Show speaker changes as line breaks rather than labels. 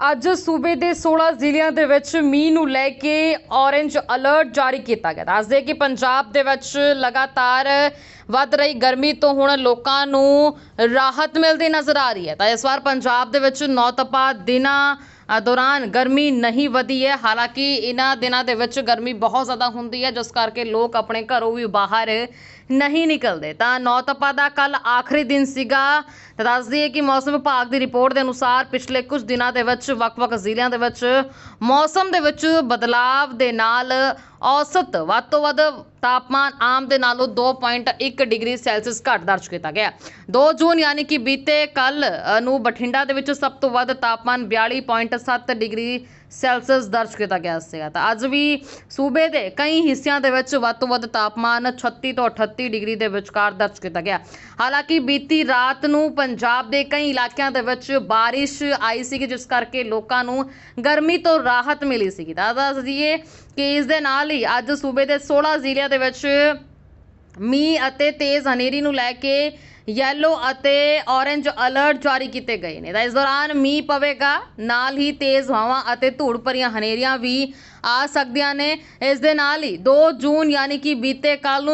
ਅੱਜ ਸੂਬੇ ਦੇ 16 ਜ਼ਿਲ੍ਹਿਆਂ ਦੇ ਵਿੱਚ ਮੀਂਹ ਨੂੰ ਲੈ ਕੇ ਔਰੇਂਜ ਅਲਰਟ ਜਾਰੀ ਕੀਤਾ ਗਿਆ। ਦੱਸਦੇ ਕਿ ਪੰਜਾਬ ਦੇ ਵਿੱਚ ਲਗਾਤਾਰ ਵੱਧ ਰਹੀ ਗਰਮੀ ਤੋਂ ਹੁਣ ਲੋਕਾਂ ਨੂੰ ਰਾਹਤ ਮਿਲਦੀ ਨਜ਼ਰ ਆ ਰਹੀ ਹੈ। ਤਾਂ ਇਸ ਵਾਰ ਪੰਜਾਬ ਦੇ ਵਿੱਚ ਨੌਤਪਾ ਦਿਨਾਂ ਦੌਰਾਨ ਗਰਮੀ ਨਹੀਂ ਵਧੀ ਹੈ। ਹਾਲਾਂਕਿ ਇਹਨਾਂ ਦਿਨਾਂ ਦੇ ਵਿੱਚ ਗਰਮੀ ਬਹੁਤ ਜ਼ਿਆਦਾ ਹੁੰਦੀ ਹੈ, ਜਿਸ ਕਰਕੇ ਲੋਕ ਆਪਣੇ ਘਰੋਂ ਵੀ ਬਾਹਰ ਨਹੀਂ ਨਿਕਲਦੇ। ਤਾਂ ਨੌਤਪਾ ਦਾ ਕੱਲ ਆਖਰੀ ਦਿਨ ਸੀਗਾ। ਤਾਂ ਦੱਸ ਦਈਏ ਕਿ ਮੌਸਮ ਵਿਭਾਗ ਦੀ ਰਿਪੋਰਟ ਦੇ ਅਨੁਸਾਰ ਪਿਛਲੇ ਕੁਝ ਦਿਨਾਂ ਦੇ ਵਿੱਚ ਵੱਖ-ਵੱਖ ਜ਼ਿਲ੍ਹਿਆਂ ਦੇ ਵਿੱਚ ਮੌਸਮ ਦੇ ਵਿੱਚ ਬਦਲਾਵ ਦੇ ਨਾਲ ਔਸਤ ਵੱਧ ਤੋਂ ਵੱਧ ਤਾਪਮਾਨ ਆਮ ਦੇ ਨਾਲੋਂ 2.1 ਡਿਗਰੀ ਸੈਲਸੀਅਸ ਘੱਟ ਦਰਜ ਕੀਤਾ ਗਿਆ। 2 ਜੂਨ ਯਾਨੀ ਕਿ ਬੀਤੇ ਕੱਲ ਨੂੰ ਬਠਿੰਡਾ ਦੇ ਵਿੱਚ ਸਭ ਤੋਂ ਵੱਧ ਤਾਪਮਾਨ 42.7 ਡਿਗਰੀ ਸੈਲਸੀਅਸ ਦਰਜ ਕੀਤਾ ਗਿਆ ਸੀਗਾ। ਤਾਂ ਅੱਜ ਵੀ ਸੂਬੇ ਦੇ ਕਈ ਹਿੱਸਿਆਂ ਦੇ ਵਿੱਚ ਵੱਧ ਤੋਂ ਵੱਧ ਤਾਪਮਾਨ 36 ਤੋਂ 38 ਡਿਗਰੀ ਦੇ ਵਿਚਕਾਰ ਦਰਜ ਕੀਤਾ ਗਿਆ। ਹਾਲਾਂਕਿ ਬੀਤੀ ਰਾਤ ਨੂੰ ਪੰਜਾਬ ਦੇ ਕਈ ਇਲਾਕਿਆਂ ਦੇ ਵਿੱਚ ਬਾਰਿਸ਼ ਆਈ ਸੀ ਜਿਸ ਕਰਕੇ ਲੋਕਾਂ ਨੂੰ ਗਰਮੀ ਤੋਂ ਰਾਹਤ ਮਿਲੀ ਸੀ ਤਾਂ ਦੱਸ ਦਈਏ ਕਿ ਇਸ ਦੇ ਨਾਲ ਹੀ ਅੱਜ ਸੂਬੇ ਦੇ 16 ਜ਼ਿਲ੍ਹਿਆਂ ਦੇ ਵਿੱਚ ਮੀਂਹ ਅਤੇ ਤੇਜ਼ ਹਨੇਰੀ ਨੂੰ ਲੈ ਕੇ ਯੈਲੋ ਅਤੇ ਔਰੇਂਜ ਅਲਰਟ ਜਾਰੀ ਕੀਤੇ ਗਏ ਨੇ। ਤਾਂ ਇਸ ਦੌਰਾਨ ਮੀਂਹ ਪਵੇਗਾ, ਨਾਲ ਹੀ ਤੇਜ਼ ਹਵਾਵਾਂ ਅਤੇ ਧੂੜ ਭਰੀਆਂ ਹਨੇਰੀਆਂ ਵੀ ਆ ਸਕਦੀਆਂ ਨੇ। ਇਸ ਦੇ ਨਾਲ ਹੀ 2 ਜੂਨ ਯਾਨੀ ਕਿ ਬੀਤੇ ਕੱਲ ਨੂੰ